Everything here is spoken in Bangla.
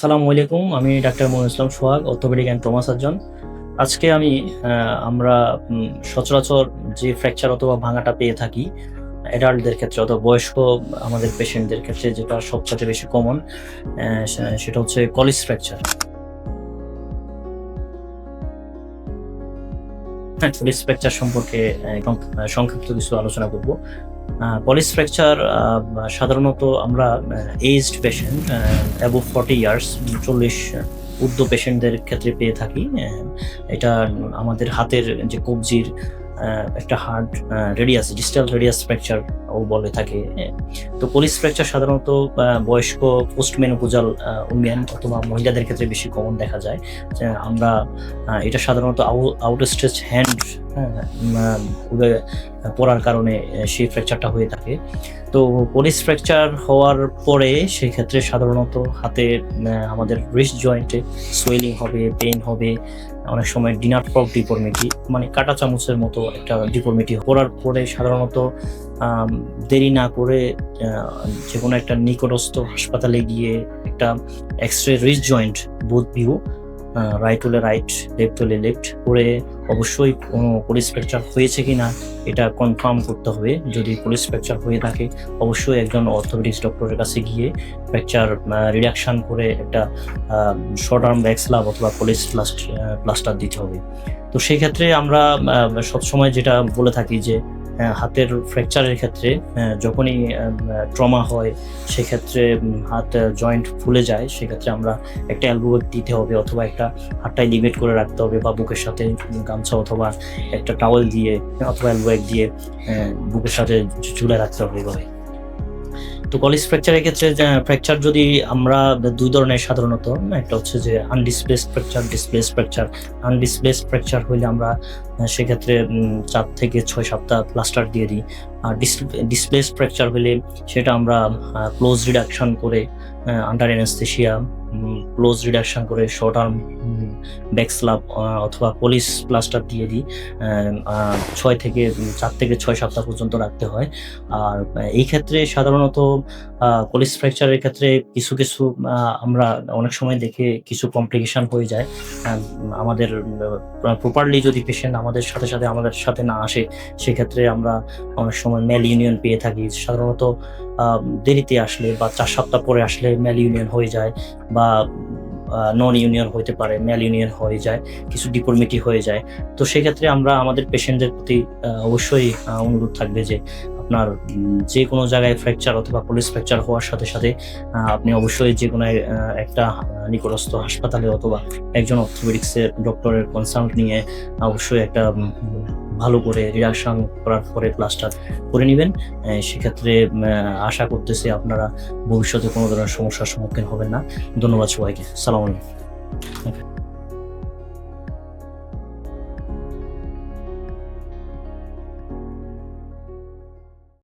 সালামু আলাইকুম, আমি doctor Monir Islam Sohag, orthopaedic and trauma surgeon. আজকে আমি আমরা সচরাচর যে ফ্র্যাকচার অথবা ভাঙাটা পেয়ে থাকি অ্যাডাল্টদের ক্ষেত্রে অথবা বয়স্ক আমাদের পেশেন্টদের ক্ষেত্রে যেটা সবচেয়ে বেশি কমন সেটা হচ্ছে কলিস ফ্র্যাকচার হ্যাঁ কলিস ফ্র্যাকচার সম্পর্কে সংক্ষিপ্ত কিছু আলোচনা করব। পলিস ফ্র্যাকচার সাধারণত আমরা aged patient above forty years চল্লিশ ঊর্ধ্ব পেশেন্টদের ক্ষেত্রে পেয়ে থাকি। এটা আমাদের হাতের যে কবজির একটা hard radius digital radius fracture ও বলে থাকে হ্যাঁ। তো পলিস ফ্র্যাকচার সাধারণত বয়স্ক পোস্ট মেনোপোজাল উমেন অথবা মহিলাদের ক্ষেত্রে বেশি কমন দেখা যায় যে আমরা এটা সাধারণত আউট স্ট্রেচ হ্যান্ড পড়ার কারণে সেই ফ্র্যাকচারটা হয়ে থাকে তো পলিস ফ্র্যাকচার হওয়ার পরে সেই ক্ষেত্রে সাধারণত হাতে আমাদের রিস্ট জয়েন্টে সোয়েলিং হবে পেইন হবে, অনেক সময় ডিনার ফ্রক ডিফর্মিটি মানে কাটা চামচের মতো একটা ডিফর্মিটি করার পরে সাধারণত দেরি না করে যে কোনো একটা নিকটস্থ হাসপাতালে গিয়ে একটা X ray wrist joint both view right হলে রাইট লেফট হলে লেফট করে অবশ্যই কোনো পুলিশ ফ্র্যাকচার হয়েছে কিনা, এটা কনফার্ম করতে হবে। যদি পুলিশ ফ্র্যাকচার হয়ে থাকে, অবশ্যই একজন অর্থোপেডিক্স ডক্টরের কাছে গিয়ে ফ্র্যাকচার রিডাকশন করে একটা শর্ট আর্ম ব্যাক্সলাভ অথবা পুলিশ প্লাস্ট প্লাস্টার দিতে হবে। তো সেই ক্ষেত্রে আমরা সবসময় যেটা বলে থাকি যে হাতের ফ্র্যাকচারের ক্ষেত্রে যখনই ট্রমা হয়, সেক্ষেত্রে হাত জয়েন্ট ফুলে যায়, সেক্ষেত্রে আমরা একটা অ্যালবো দিতে হবে অথবা একটা হাতটাই লিমিট করে রাখতে হবে বা বুকের সাথে গামছা অথবা একটা টাওয়েল দিয়ে অথবা অ্যালবো দিয়ে বুকের সাথে ঝুলে রাখতে হবে এভাবে। তো কলিস ফ্র্যাকচারের ক্ষেত্রে ফ্র্যাকচার যদি আমরা দুই ধরনের সাধারণত একটা হচ্ছে যে undisplaced fracture displaced fracture undisplaced fracture হইলে আমরা সেক্ষেত্রে চার থেকে ছয় সপ্তাহ প্লাস্টার দিয়ে দিই। আর ডিসপ্লেস ফ্র্যাকচার হলে সেটা আমরা ক্লোজ রিডাকশন করে আন্ডার এনেস্থেশিয়া ক্লোজ রিডাকশন করে শর্ট আর্ম ব্যাকস্লাপ অথবা পলিশ প্লাস্টার দিয়ে দিই ছয় থেকে, চার থেকে ছয় সপ্তাহ পর্যন্ত রাখতে হয়। আর এই ক্ষেত্রে সাধারণত কলিস ফ্র্যাকচারের ক্ষেত্রে কিছু কিছু আমরা অনেক সময় দেখে কিছু কমপ্লিকেশন হয়ে যায়। আমাদের প্রপারলি যদি পেশেন্ট আমাদের সাথে সাথে, আমাদের সাথে না আসে, সেক্ষেত্রে আমরা অনেক সময় মেল ইউনিয়ন পেয়ে থাকি। সাধারণত দেরিতে আসলে বা চার সপ্তাহ পরে আসলে মেল ইউনিয়ন হয়ে যায় বা নন ইউনিয়ন হতে পারে মেল ইউনিয়ন হয়ে যায়, কিছু ডিফর্মিটি হয়ে যায়। তো সেক্ষেত্রে আমরা আমাদের পেশেন্টদের প্রতি অবশ্যই অনুরোধ থাকবে যে আপনার যে কোনো জায়গায় ফ্র্যাকচার অথবা পুলিশ ফ্র্যাকচার হওয়ার সাথে সাথে আপনি অবশ্যই যে কোনো একটা নিকটস্থ হাসপাতালে অথবা একজন অর্থোপেডিক্সের ডক্টরের কনসাল্ট নিয়ে, অবশ্যই একটা ভালো করে রিডাকশন করার পরে প্লাস্টার করে নেবেন। সেক্ষেত্রে আশা করতেছি আপনারা ভবিষ্যতে কোনো ধরনের সমস্যার সম্মুখীন হবেন না। ধন্যবাদ সবাইকে। সালাম আলাইকুম।